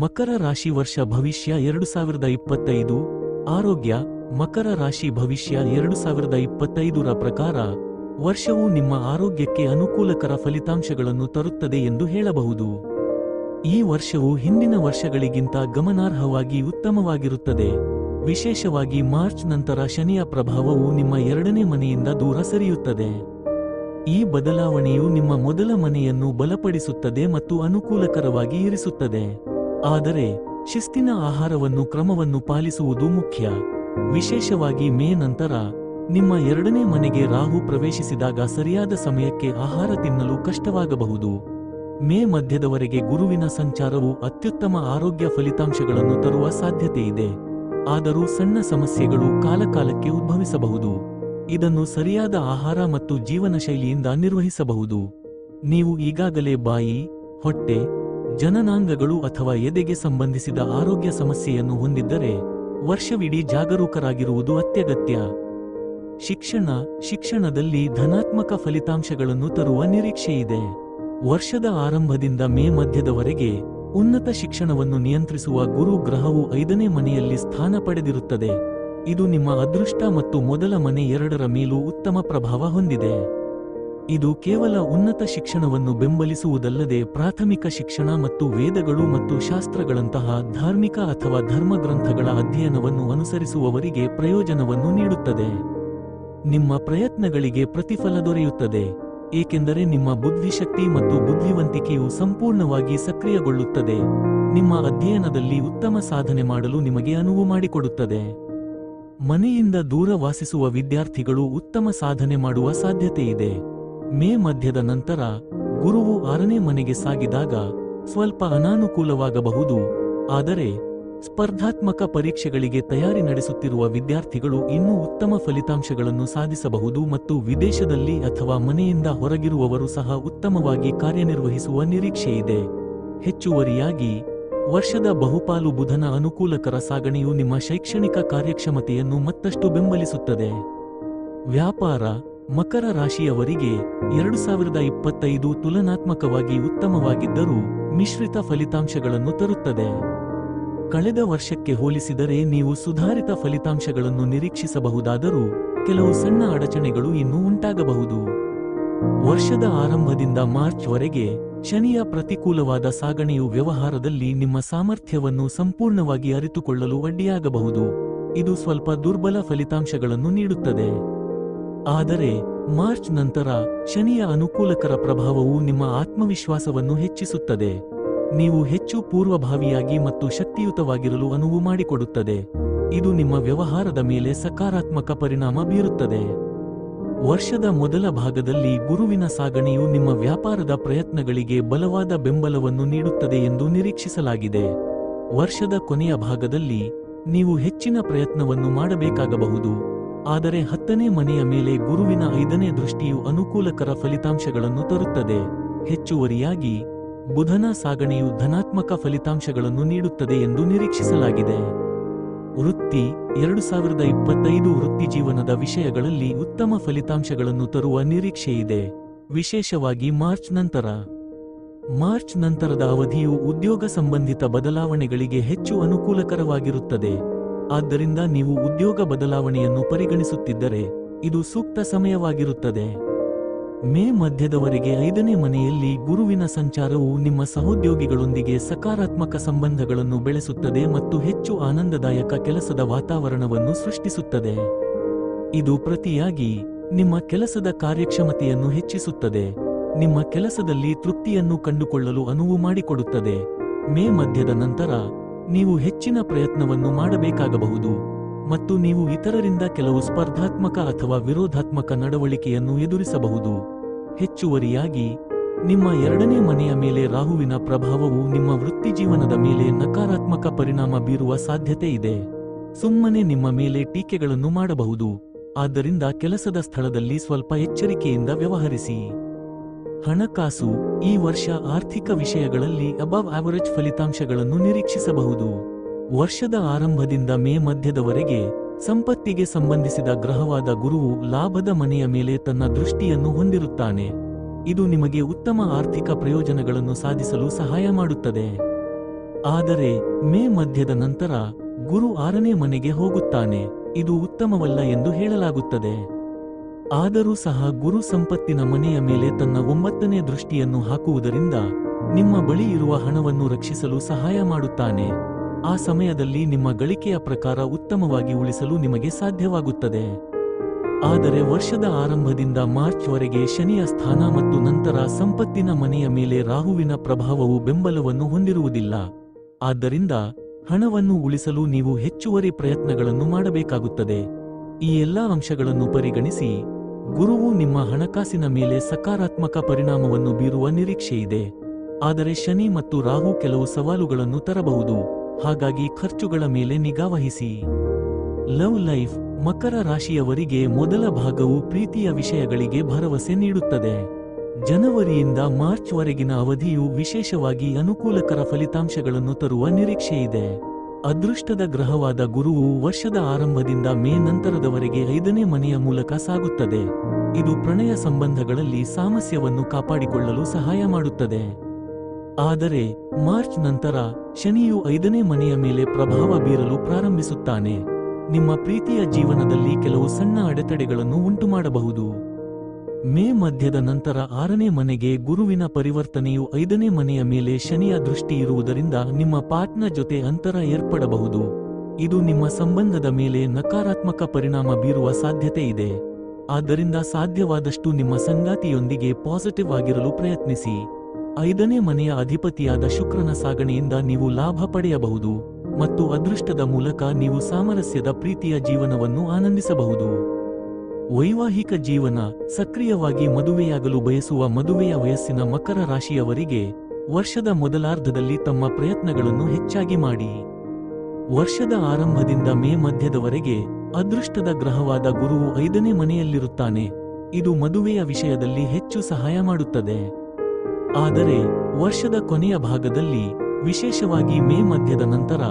ಮಕರ ರಾಶಿ ವರ್ಷ ಭವಿಷ್ಯ ಎರಡು ಸಾವಿರದ ಇಪ್ಪತ್ತೈದು. ಆರೋಗ್ಯ, ಮಕರ ರಾಶಿ ಭವಿಷ್ಯ ಎರಡು ಸಾವಿರದ ಇಪ್ಪತ್ತೈದರ ಪ್ರಕಾರ, ವರ್ಷವು ನಿಮ್ಮ ಆರೋಗ್ಯಕ್ಕೆ ಅನುಕೂಲಕರ ಫಲಿತಾಂಶಗಳನ್ನು ತರುತ್ತದೆ ಎಂದು ಹೇಳಬಹುದು. ಈ ವರ್ಷವು ಹಿಂದಿನ ವರ್ಷಗಳಿಗಿಂತ ಗಮನಾರ್ಹವಾಗಿ ಉತ್ತಮವಾಗಿರುತ್ತದೆ. ವಿಶೇಷವಾಗಿ ಮಾರ್ಚ್ ನಂತರ ಶನಿಯ ಪ್ರಭಾವವು ನಿಮ್ಮ ಎರಡನೇ ಮನೆಯಿಂದ ದೂರ ಸರಿಯುತ್ತದೆ. ಈ ಬದಲಾವಣೆಯು ನಿಮ್ಮ ಮೊದಲ ಮನೆಯನ್ನು ಬಲಪಡಿಸುತ್ತದೆ ಮತ್ತು ಅನುಕೂಲಕರವಾಗಿ ಇರಿಸುತ್ತದೆ. ಆದರೆ ಶಿಸ್ತಿನ ಆಹಾರವನ್ನು ಕ್ರಮವನ್ನು ಪಾಲಿಸುವುದು ಮುಖ್ಯ. ವಿಶೇಷವಾಗಿ ಮೇ ನಂತರ ನಿಮ್ಮ ಎರಡನೇ ಮನೆಗೆ ರಾಹು ಪ್ರವೇಶಿಸಿದಾಗ ಸರಿಯಾದ ಸಮಯಕ್ಕೆ ಆಹಾರ ತಿನ್ನಲು ಕಷ್ಟವಾಗಬಹುದು. ಮೇ ಮಧ್ಯದವರೆಗೆ ಗುರುವಿನ ಸಂಚಾರವು ಅತ್ಯುತ್ತಮ ಆರೋಗ್ಯ ಫಲಿತಾಂಶಗಳನ್ನು ತರುವ ಸಾಧ್ಯತೆಯಿದೆ. ಆದರೂ ಸಣ್ಣ ಸಮಸ್ಯೆಗಳು ಕಾಲಕಾಲಕ್ಕೆ ಉದ್ಭವಿಸಬಹುದು. ಇದನ್ನು ಸರಿಯಾದ ಆಹಾರ ಮತ್ತು ಜೀವನ ಶೈಲಿಯಿಂದ ನಿರ್ವಹಿಸಬಹುದು. ನೀವು ಈಗಾಗಲೇ ಬಾಯಿ, ಹೊಟ್ಟೆ ಜನನಾಂಗಗಳು ಅಥವಾ ಎದೆಗೆ ಸಂಬಂಧಿಸಿದ ಆರೋಗ್ಯ ಸಮಸ್ಯೆಯನ್ನು ಹೊಂದಿದ್ದರೆ ವರ್ಷವಿಡೀ ಜಾಗರೂಕರಾಗಿರುವುದು ಅತ್ಯಗತ್ಯ. ಶಿಕ್ಷಣ, ಶಿಕ್ಷಣದಲ್ಲಿ ಧನಾತ್ಮಕ ಫಲಿತಾಂಶಗಳನ್ನು ತರುವ ನಿರೀಕ್ಷೆಯಿದೆ. ವರ್ಷದ ಆರಂಭದಿಂದ ಮೇ ಮಧ್ಯದವರೆಗೆ ಉನ್ನತ ಶಿಕ್ಷಣವನ್ನು ನಿಯಂತ್ರಿಸುವ ಗುರು ಗ್ರಹವು ಐದನೇ ಮನೆಯಲ್ಲಿ ಸ್ಥಾನ ಪಡೆದಿರುತ್ತದೆ. ಇದು ನಿಮ್ಮ ಅದೃಷ್ಟ ಮತ್ತು ಮೊದಲ ಮನೆ ಎರಡರ ಮೇಲೂ ಉತ್ತಮ ಪ್ರಭಾವ ಹೊಂದಿದೆ. ಇದು ಕೇವಲ ಉನ್ನತ ಶಿಕ್ಷಣವನ್ನು ಬೆಂಬಲಿಸುವುದಲ್ಲದೆ ಪ್ರಾಥಮಿಕ ಶಿಕ್ಷಣ ಮತ್ತು ವೇದಗಳು ಮತ್ತು ಶಾಸ್ತ್ರಗಳಂತಹ ಧಾರ್ಮಿಕ ಅಥವಾ ಧರ್ಮಗ್ರಂಥಗಳ ಅಧ್ಯಯನವನ್ನು ಅನುಸರಿಸುವವರಿಗೆ ಪ್ರಯೋಜನವನ್ನು ನೀಡುತ್ತದೆ. ನಿಮ್ಮ ಪ್ರಯತ್ನಗಳಿಗೆ ಪ್ರತಿಫಲ ದೊರೆಯುತ್ತದೆ, ಏಕೆಂದರೆ ನಿಮ್ಮ ಬುದ್ಧಿಶಕ್ತಿ ಮತ್ತು ಬುದ್ಧಿವಂತಿಕೆಯು ಸಂಪೂರ್ಣವಾಗಿ ಸಕ್ರಿಯಗೊಳ್ಳುತ್ತದೆ. ನಿಮ್ಮ ಅಧ್ಯಯನದಲ್ಲಿ ಉತ್ತಮ ಸಾಧನೆ ಮಾಡಲು ನಿಮಗೆ ಅನುವು ಮಾಡಿಕೊಡುತ್ತದೆ. ಮನೆಯಿಂದ ದೂರ ವಾಸಿಸುವ ವಿದ್ಯಾರ್ಥಿಗಳು ಉತ್ತಮ ಸಾಧನೆ ಮಾಡುವ ಸಾಧ್ಯತೆಯಿದೆ. ಮೇ ಮಧ್ಯದ ನಂತರ ಗುರುವು ಆರನೇ ಮನೆಗೆ ಸಾಗಿದಾಗ ಸ್ವಲ್ಪ ಅನಾನುಕೂಲವಾಗಬಹುದು. ಆದರೆ ಸ್ಪರ್ಧಾತ್ಮಕ ಪರೀಕ್ಷೆಗಳಿಗೆ ತಯಾರಿ ನಡೆಸುತ್ತಿರುವ ವಿದ್ಯಾರ್ಥಿಗಳು ಇನ್ನೂ ಉತ್ತಮ ಫಲಿತಾಂಶಗಳನ್ನು ಸಾಧಿಸಬಹುದು ಮತ್ತು ವಿದೇಶದಲ್ಲಿ ಅಥವಾ ಮನೆಯಿಂದ ಹೊರಗಿರುವವರು ಸಹ ಉತ್ತಮವಾಗಿ ಕಾರ್ಯನಿರ್ವಹಿಸುವ ನಿರೀಕ್ಷೆಯಿದೆ ಹೆಚ್ಚುವರಿಯಾಗಿ, ವರ್ಷದ ಬಹುಪಾಲು ಬುಧನ ಅನುಕೂಲಕರ ಸಾಗಣೆಯು ನಿಮ್ಮ ಶೈಕ್ಷಣಿಕ ಕಾರ್ಯಕ್ಷಮತೆಯನ್ನು ಮತ್ತಷ್ಟು ಬೆಂಬಲಿಸುತ್ತದೆ. ವ್ಯಾಪಾರ ಮಕರ ರಾಶಿಯವರಿಗೆ ಎರಡು ಸಾವಿರದ ಇಪ್ಪತ್ತೈದು ತುಲನಾತ್ಮಕವಾಗಿ ಉತ್ತಮವಾಗಿದ್ದರೂ ಮಿಶ್ರಿತ ಫಲಿತಾಂಶಗಳನ್ನು ತರುತ್ತದೆ. ಕಳೆದ ವರ್ಷಕ್ಕೆ ಹೋಲಿಸಿದರೆ ನೀವು ಸುಧಾರಿತ ಫಲಿತಾಂಶಗಳನ್ನು ನಿರೀಕ್ಷಿಸಬಹುದಾದರೂ ಕೆಲವು ಸಣ್ಣ ಅಡಚಣೆಗಳು ಇನ್ನೂ ಉಂಟಾಗಬಹುದು. ವರ್ಷದ ಆರಂಭದಿಂದ ಮಾರ್ಚ್ವರೆಗೆ ಶನಿಯ ಪ್ರತಿಕೂಲವಾದ ಸಾಗಣೆಯು ವ್ಯವಹಾರದಲ್ಲಿ ನಿಮ್ಮ ಸಾಮರ್ಥ್ಯವನ್ನು ಸಂಪೂರ್ಣವಾಗಿ ಅರಿತುಕೊಳ್ಳಲು ಅಡ್ಡಿಯಾಗಬಹುದು ಇದು ಸ್ವಲ್ಪ ದುರ್ಬಲ ಫಲಿತಾಂಶಗಳನ್ನು ನೀಡುತ್ತದೆ. ಆದರೆ ಮಾರ್ಚ್ ನಂತರ ಶನಿಯ ಅನುಕೂಲಕರ ಪ್ರಭಾವವು ನಿಮ್ಮ ಆತ್ಮವಿಶ್ವಾಸವನ್ನು ಹೆಚ್ಚಿಸುತ್ತದೆ. ನೀವು ಹೆಚ್ಚು ಪೂರ್ವಭಾವಿಯಾಗಿ ಮತ್ತು ಶಕ್ತಿಯುತವಾಗಿರಲು ಅನುವು ಮಾಡಿಕೊಡುತ್ತದೆ. ಇದು ನಿಮ್ಮ ವ್ಯವಹಾರದ ಮೇಲೆ ಸಕಾರಾತ್ಮಕ ಪರಿಣಾಮ ಬೀರುತ್ತದೆ. ವರ್ಷದ ಮೊದಲ ಭಾಗದಲ್ಲಿ ಗುರುವಿನ ಸಾಗಣೆಯು ನಿಮ್ಮ ವ್ಯಾಪಾರದ ಪ್ರಯತ್ನಗಳಿಗೆ ಬಲವಾದ ಬೆಂಬಲವನ್ನು ನೀಡುತ್ತದೆ ಎಂದು ನಿರೀಕ್ಷಿಸಲಾಗಿದೆ. ವರ್ಷದ ಕೊನೆಯ ಭಾಗದಲ್ಲಿ ನೀವು ಹೆಚ್ಚಿನ ಪ್ರಯತ್ನವನ್ನು ಮಾಡಬೇಕಾಗಬಹುದು. ಆದರೆ ಹತ್ತನೇ ಮನೆಯ ಮೇಲೆ ಗುರುವಿನ ಐದನೇ ದೃಷ್ಟಿಯು ಅನುಕೂಲಕರ ಫಲಿತಾಂಶಗಳನ್ನು ತರುತ್ತದೆ. ಹೆಚ್ಚುವರಿಯಾಗಿ, ಬುಧನ ಸಾಗಣೆಯು ಧನಾತ್ಮಕ ಫಲಿತಾಂಶಗಳನ್ನು ನೀಡುತ್ತದೆ ಎಂದು ನಿರೀಕ್ಷಿಸಲಾಗಿದೆ. ವೃತ್ತಿ ಎರಡು ಸಾವಿರದ ಇಪ್ಪತ್ತೈದು ವೃತ್ತಿಜೀವನದ ವಿಷಯಗಳಲ್ಲಿ ಉತ್ತಮ ಫಲಿತಾಂಶಗಳನ್ನು ತರುವ ನಿರೀಕ್ಷೆಯಿದೆ. ವಿಶೇಷವಾಗಿ ಮಾರ್ಚ್ ನಂತರ. ಮಾರ್ಚ್ ನಂತರದ ಅವಧಿಯು ಉದ್ಯೋಗ ಸಂಬಂಧಿತ ಬದಲಾವಣೆಗಳಿಗೆ ಹೆಚ್ಚು ಅನುಕೂಲಕರವಾಗಿರುತ್ತದೆ. ಆದ್ದರಿಂದ ನೀವು ಉದ್ಯೋಗ ಬದಲಾವಣೆಯನ್ನು ಪರಿಗಣಿಸುತ್ತಿದ್ದರೆ ಇದು ಸೂಕ್ತ ಸಮಯವಾಗಿರುತ್ತದೆ. ಮೇ ಮಧ್ಯದವರೆಗೆ ಐದನೇ ಮನೆಯಲ್ಲಿ ಗುರುವಿನ ಸಂಚಾರವು ನಿಮ್ಮ ಸಹೋದ್ಯೋಗಿಗಳೊಂದಿಗೆ ಸಕಾರಾತ್ಮಕ ಸಂಬಂಧಗಳನ್ನು ಬೆಳೆಸುತ್ತದೆ ಮತ್ತು ಹೆಚ್ಚು ಆನಂದದಾಯಕ ಕೆಲಸದ ವಾತಾವರಣವನ್ನು ಸೃಷ್ಟಿಸುತ್ತದೆ. ಇದು ಪ್ರತಿಯಾಗಿ ನಿಮ್ಮ ಕೆಲಸದ ಕಾರ್ಯಕ್ಷಮತೆಯನ್ನು ಹೆಚ್ಚಿಸುತ್ತದೆ. ನಿಮ್ಮ ಕೆಲಸದಲ್ಲಿ ತೃಪ್ತಿಯನ್ನು ಕಂಡುಕೊಳ್ಳಲು ಅನುವು ಮಾಡಿಕೊಡುತ್ತದೆ. ಮೇ ಮಧ್ಯದ ನಂತರ ನೀವು ಹೆಚ್ಚಿನ ಪ್ರಯತ್ನವನ್ನು ಮಾಡಬೇಕಾಗಬಹುದು ಮತ್ತು ನೀವು ಇತರರಿಂದ ಕೆಲವು ಸ್ಪರ್ಧಾತ್ಮಕ ಅಥವಾ ವಿರೋಧಾತ್ಮಕ ನಡವಳಿಕೆಯನ್ನು ಎದುರಿಸಬಹುದು. ಹೆಚ್ಚುವರಿಯಾಗಿ, ನಿಮ್ಮ ಎರಡನೇ ಮನೆಯ ಮೇಲೆ ರಾಹುವಿನ ಪ್ರಭಾವವು ನಿಮ್ಮ ವೃತ್ತಿಜೀವನದ ಮೇಲೆ ನಕಾರಾತ್ಮಕ ಪರಿಣಾಮ ಬೀರುವ ಸಾಧ್ಯತೆ ಇದೆ. ಸುಮ್ಮನೆ ನಿಮ್ಮ ಮೇಲೆ ಟೀಕೆಗಳನ್ನು ಮಾಡಬಹುದು. ಆದ್ದರಿಂದ ಕೆಲಸದ ಸ್ಥಳದಲ್ಲಿ ಸ್ವಲ್ಪ ಎಚ್ಚರಿಕೆಯಿಂದ ವ್ಯವಹರಿಸಿ. ಹಣಕಾಸು ಈ ವರ್ಷ ಆರ್ಥಿಕ ವಿಷಯಗಳಲ್ಲಿ ಅಬವ್ ಆವರೇಜ್ ಫಲಿತಾಂಶಗಳನ್ನು ನಿರೀಕ್ಷಿಸಬಹುದು. ವರ್ಷದ ಆರಂಭದಿಂದ ಮೇ ಮಧ್ಯದವರೆಗೆ ಸಂಪತ್ತಿಗೆ ಸಂಬಂಧಿಸಿದ ಗ್ರಹವಾದ ಗುರುವು ಲಾಭದ ಮನೆಯ ಮೇಲೆ ತನ್ನ ದೃಷ್ಟಿಯನ್ನು ಹೊಂದಿರುತ್ತಾನೆ. ಇದು ನಿಮಗೆ ಉತ್ತಮ ಆರ್ಥಿಕ ಪ್ರಯೋಜನಗಳನ್ನು ಸಾಧಿಸಲು ಸಹಾಯ ಮಾಡುತ್ತದೆ. ಆದರೆ ಮೇ ಮಧ್ಯದ ನಂತರ ಗುರು ಆರನೇ ಮನೆಗೆ ಹೋಗುತ್ತಾನೆ. ಇದು ಉತ್ತಮವಲ್ಲ ಎಂದು ಹೇಳಲಾಗುತ್ತದೆ. ಆದರೂ ಸಹ ಗುರು ಸಂಪತ್ತಿನ ಮನೆಯ ಮೇಲೆ ತನ್ನ ಒಂಬತ್ತನೇ ದೃಷ್ಟಿಯನ್ನು ಹಾಕುವುದರಿಂದ ನಿಮ್ಮ ಬಳಿ ಇರುವ ಹಣವನ್ನು ರಕ್ಷಿಸಲು ಸಹಾಯ ಮಾಡುತ್ತಾನೆ. ಆ ಸಮಯದಲ್ಲಿ ನಿಮ್ಮ ಗಳಿಕೆಯ ಪ್ರಕಾರ ಉತ್ತಮವಾಗಿ ಉಳಿಸಲು ನಿಮಗೆ ಸಾಧ್ಯವಾಗುತ್ತದೆ. ಆದರೆ ವರ್ಷದ ಆರಂಭದಿಂದ ಮಾರ್ಚ್ ವರೆಗೆ ಶನಿಯ ಸ್ಥಾನ ಮತ್ತು ನಂತರ ಸಂಪತ್ತಿನ ಮನೆಯ ಮೇಲೆ ರಾಹುವಿನ ಪ್ರಭಾವವು ಬೆಂಬಲವನ್ನು ಹೊಂದಿರುವುದಿಲ್ಲ. ಆದ್ದರಿಂದ ಹಣವನ್ನು ಉಳಿಸಲು ನೀವು ಹೆಚ್ಚುವರಿ ಪ್ರಯತ್ನಗಳನ್ನು ಮಾಡಬೇಕಾಗುತ್ತದೆ. ಈ ಎಲ್ಲಾ ಅಂಶಗಳನ್ನು ಪರಿಗಣಿಸಿ ಗುರುವು ನಿಮ್ಮ ಹಣಕಾಸಿನ ಮೇಲೆ ಸಕಾರಾತ್ಮಕ ಪರಿಣಾಮವನ್ನು ಬೀರುವ ನಿರೀಕ್ಷೆಯಿದೆ. ಆದರೆ ಶನಿ ಮತ್ತು ರಾಹು ಕೆಲವು ಸವಾಲುಗಳನ್ನು ತರಬಹುದು. ಹಾಗಾಗಿ ಖರ್ಚುಗಳ ಮೇಲೆ ನಿಗಾವಹಿಸಿ ಲವ್ ಲೈಫ್, ಮಕರ ರಾಶಿಯವರಿಗೆ ಮೊದಲ ಭಾಗವು ಪ್ರೀತಿಯ ವಿಷಯಗಳಿಗೆ ಭರವಸೆ ನೀಡುತ್ತದೆ. ಜನವರಿಯಿಂದ ಮಾರ್ಚ್ ವರೆಗಿನ ಅವಧಿಯು ವಿಶೇಷವಾಗಿ ಅನುಕೂಲಕರ ಫಲಿತಾಂಶಗಳನ್ನು ತರುವ ನಿರೀಕ್ಷೆಯಿದೆ. ಅದೃಷ್ಟದ ಗ್ರಹವಾದ ಗುರುವು ವರ್ಷದ ಆರಂಭದಿಂದ ಮೇ ನಂತರದವರೆಗೆ ಐದನೇ ಮನೆಯ ಮೂಲಕ ಸಾಗುತ್ತದೆ. ಇದು ಪ್ರಣಯ ಸಂಬಂಧಗಳಲ್ಲಿ ಸಾಮಸ್ಯವನ್ನು ಕಾಪಾಡಿಕೊಳ್ಳಲು ಸಹಾಯ ಮಾಡುತ್ತದೆ. ಆದರೆ, ಮಾರ್ಚ್ ನಂತರ ಶನಿಯು ಐದನೇ ಮನೆಯ ಮೇಲೆ ಪ್ರಭಾವ ಬೀರಲು ಪ್ರಾರಂಭಿಸುತ್ತಾನೆ. ನಿಮ್ಮ ಪ್ರೀತಿಯ ಜೀವನದಲ್ಲಿ ಕೆಲವು ಸಣ್ಣ ಅಡೆತಡೆಗಳನ್ನು ಉಂಟುಮಾಡಬಹುದು. ಮೇ ಮಧ್ಯದ ನಂತರ ಆರನೇ ಮನೆಗೆ ಗುರುವಿನ ಪರಿವರ್ತನೆಯು ಐದನೇ ಮನೆಯ ಮೇಲೆ ಶನಿಯ ದೃಷ್ಟಿ ಇರುವುದರಿಂದ ನಿಮ್ಮ ಪಾಟ್ನ ಜೊತೆ ಅಂತರ ಏರ್ಪಡಬಹುದು. ಇದು ನಿಮ್ಮ ಸಂಬಂಧದ ಮೇಲೆ ನಕಾರಾತ್ಮಕ ಪರಿಣಾಮ ಬೀರುವ ಸಾಧ್ಯತೆ ಇದೆ. ಆದ್ದರಿಂದ ಸಾಧ್ಯವಾದಷ್ಟು ನಿಮ್ಮ ಸಂಗಾತಿಯೊಂದಿಗೆ ಪಾಸಿಟಿವ್ ಆಗಿರಲು ಪ್ರಯತ್ನಿಸಿ. ಐದನೇ ಮನೆಯ ಅಧಿಪತಿಯಾದ ಶುಕ್ರನ ಸಾಗಣೆಯಿಂದ ನೀವು ಲಾಭ ಪಡೆಯಬಹುದು ಮತ್ತು ಅದೃಷ್ಟದ ಮೂಲಕ ನೀವು ಸಾಮರಸ್ಯದ ಪ್ರೀತಿಯ ಜೀವನವನ್ನು ಆನಂದಿಸಬಹುದು. ವೈವಾಹಿಕ ಜೀವನ ಸಕ್ರಿಯವಾಗಿ ಮದುವೆಯಾಗಲು ಬಯಸುವ ಮದುವೆಯ ವಯಸ್ಸಿನ ಮಕರ ರಾಶಿಯವರಿಗೆ ವರ್ಷದ ಮೊದಲಾರ್ಧದಲ್ಲಿ ತಮ್ಮ ಪ್ರಯತ್ನಗಳನ್ನು ಹೆಚ್ಚಾಗಿ ಮಾಡಿ. ವರ್ಷದ ಆರಂಭದಿಂದ ಮೇ ಮಧ್ಯದವರೆಗೆ ಅದೃಷ್ಟದ ಗ್ರಹವಾದ ಗುರುವು ಐದನೇ ಮನೆಯಲ್ಲಿರುತ್ತಾನೆ. ಇದು ಮದುವೆಯ ವಿಷಯದಲ್ಲಿ ಹೆಚ್ಚು ಸಹಾಯ ಮಾಡುತ್ತದೆ. ಆದರೆ ವರ್ಷದ ಕೊನೆಯ ಭಾಗದಲ್ಲಿ, ವಿಶೇಷವಾಗಿ ಮೇ ಮಧ್ಯದ ನಂತರ,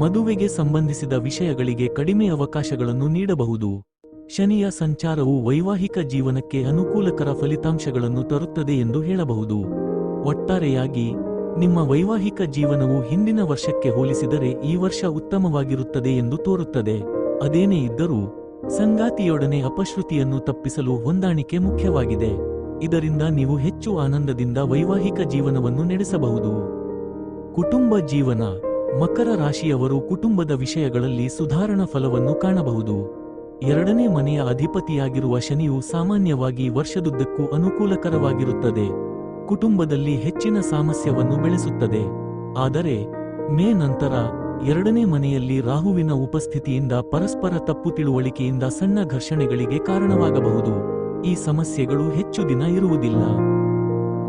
ಮದುವೆಗೆ ಸಂಬಂಧಿಸಿದ ವಿಷಯಗಳಿಗೆ ಕಡಿಮೆ ಅವಕಾಶಗಳನ್ನು ನೀಡಬಹುದು. ಶನಿಯ ಸಂಚಾರವು ವೈವಾಹಿಕ ಜೀವನಕ್ಕೆ ಅನುಕೂಲಕರ ಫಲಿತಾಂಶಗಳನ್ನು ತರುತ್ತದೆ ಎಂದು ಹೇಳಬಹುದು. ಒಟ್ಟಾರೆಯಾಗಿ, ನಿಮ್ಮ ವೈವಾಹಿಕ ಜೀವನವು ಹಿಂದಿನ ವರ್ಷಕ್ಕೆ ಹೋಲಿಸಿದರೆ ಈ ವರ್ಷ ಉತ್ತಮವಾಗಿರುತ್ತದೆ ಎಂದು ತೋರುತ್ತದೆ. ಅದೇನೇ ಇದ್ದರೂ, ಸಂಗಾತಿಯೊಡನೆ ಅಪಶ್ರುತಿಯನ್ನು ತಪ್ಪಿಸಲು ಹೊಂದಾಣಿಕೆ ಮುಖ್ಯವಾಗಿದೆ. ಇದರಿಂದ ನೀವು ಹೆಚ್ಚು ಆನಂದದಿಂದ ವೈವಾಹಿಕ ಜೀವನವನ್ನು ನಡೆಸಬಹುದು. ಕುಟುಂಬ ಜೀವನ, ಮಕರ ರಾಶಿಯವರು ಕುಟುಂಬದ ವಿಷಯಗಳಲ್ಲಿ ಸುಧಾರಣಾ ಫಲವನ್ನು ಕಾಣಬಹುದು. ಎರಡನೇ ಮನೆಯ ಅಧಿಪತಿಯಾಗಿರುವ ಶನಿಯು ಸಾಮಾನ್ಯವಾಗಿ ವರ್ಷದುದ್ದಕ್ಕೂ ಅನುಕೂಲಕರವಾಗಿರುತ್ತದೆ. ಕುಟುಂಬದಲ್ಲಿ ಹೆಚ್ಚಿನ ಸಾಮಸ್ಯವನ್ನು ಬೆಳೆಸುತ್ತದೆ. ಆದರೆ, ಮೇ ನಂತರ ಎರಡನೇ ಮನೆಯಲ್ಲಿ ರಾಹುವಿನ ಉಪಸ್ಥಿತಿಯಿಂದ ಪರಸ್ಪರ ತಪ್ಪು ತಿಳುವಳಿಕೆಯಿಂದ ಸಣ್ಣ ಘರ್ಷಣೆಗಳಿಗೆ ಕಾರಣವಾಗಬಹುದು. ಈ ಸಮಸ್ಯೆಗಳು ಹೆಚ್ಚು ದಿನ ಇರುವುದಿಲ್ಲ.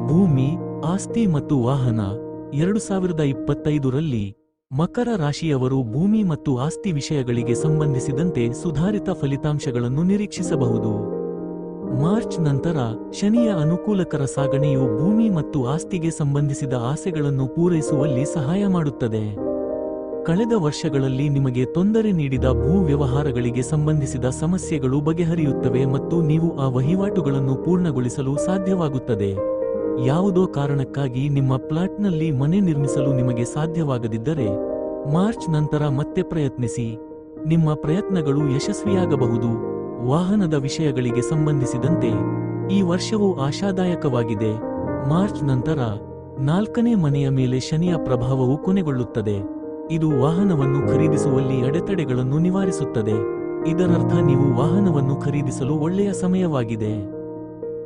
ಭೂಮಿ, ಆಸ್ತಿ ಮತ್ತು ವಾಹನ ಎರಡು ಸಾವಿರದ ಇಪ್ಪತ್ತೈದರಲ್ಲಿ ಮಕರ ರಾಶಿಯವರು ಭೂಮಿ ಮತ್ತು ಆಸ್ತಿ ವಿಷಯಗಳಿಗೆ ಸಂಬಂಧಿಸಿದಂತೆ ಸುಧಾರಿತ ಫಲಿತಾಂಶಗಳನ್ನು ನಿರೀಕ್ಷಿಸಬಹುದು. ಮಾರ್ಚ್ ನಂತರ ಶನಿಯ ಅನುಕೂಲಕರ ಸಾಗಣೆಯು ಭೂಮಿ ಮತ್ತು ಆಸ್ತಿಗೆ ಸಂಬಂಧಿಸಿದ ಆಸೆಗಳನ್ನು ಪೂರೈಸುವಲ್ಲಿ ಸಹಾಯ ಮಾಡುತ್ತದೆ. ಕಳೆದ ವರ್ಷಗಳಲ್ಲಿ ನಿಮಗೆ ತೊಂದರೆ ನೀಡಿದ ಭೂ ವ್ಯವಹಾರಗಳಿಗೆ ಸಂಬಂಧಿಸಿದ ಸಮಸ್ಯೆಗಳು ಬಗೆಹರಿಯುತ್ತವೆ ಮತ್ತು ನೀವು ಆ ವಹಿವಾಟುಗಳನ್ನು ಪೂರ್ಣಗೊಳಿಸಲು ಸಾಧ್ಯವಾಗುತ್ತದೆ. ಯಾವುದೋ ಕಾರಣಕ್ಕಾಗಿ ನಿಮ್ಮ ಪ್ಲಾಟ್ನಲ್ಲಿ ಮನೆ ನಿರ್ಮಿಸಲು ನಿಮಗೆ ಸಾಧ್ಯವಾಗದಿದ್ದರೆ ಮಾರ್ಚ್ ನಂತರ ಮತ್ತೆ ಪ್ರಯತ್ನಿಸಿ. ನಿಮ್ಮ ಪ್ರಯತ್ನಗಳು ಯಶಸ್ವಿಯಾಗಬಹುದು. ವಾಹನದ ವಿಷಯಗಳಿಗೆ ಸಂಬಂಧಿಸಿದಂತೆ ಈ ವರ್ಷವು ಆಶಾದಾಯಕವಾಗಿದೆ. ಮಾರ್ಚ್ ನಂತರ ನಾಲ್ಕನೇ ಮನೆಯ ಮೇಲೆ ಶನಿಯ ಪ್ರಭಾವವು ಕೊನೆಗೊಳ್ಳುತ್ತದೆ. ಇದು ವಾಹನವನ್ನು ಖರೀದಿಸುವಲ್ಲಿ ಅಡೆತಡೆಗಳನ್ನು ನಿವಾರಿಸುತ್ತದೆ. ಇದರರ್ಥ ನೀವು ವಾಹನವನ್ನು ಖರೀದಿಸಲು ಒಳ್ಳೆಯ ಸಮಯವಾಗಿದೆ.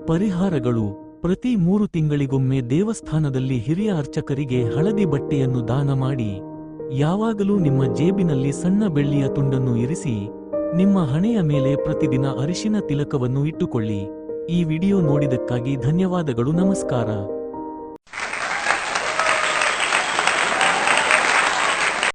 ಪರಿಹಾರಗಳು. ಪ್ರತಿ ಮೂರು ತಿಂಗಳಿಗೊಮ್ಮೆ ದೇವಸ್ಥಾನದಲ್ಲಿ ಹಿರಿಯ ಅರ್ಚಕರಿಗೆ ಹಳದಿ ಬಟ್ಟೆಯನ್ನು ದಾನ ಮಾಡಿ, ಯಾವಾಗಲೂ ನಿಮ್ಮ ಜೇಬಿನಲ್ಲಿ ಸಣ್ಣ ಬೆಳ್ಳಿಯ ತುಂಡನ್ನು ಇರಿಸಿ, ನಿಮ್ಮ ಹಣೆಯ ಮೇಲೆ ಪ್ರತಿದಿನ ಅರಿಶಿನ ತಿಲಕವನ್ನು ಇಟ್ಟುಕೊಳ್ಳಿ. ಈ ವಿಡಿಯೋ ನೋಡಿದಕ್ಕಾಗಿ ಧನ್ಯವಾದಗಳು, ನಮಸ್ಕಾರ.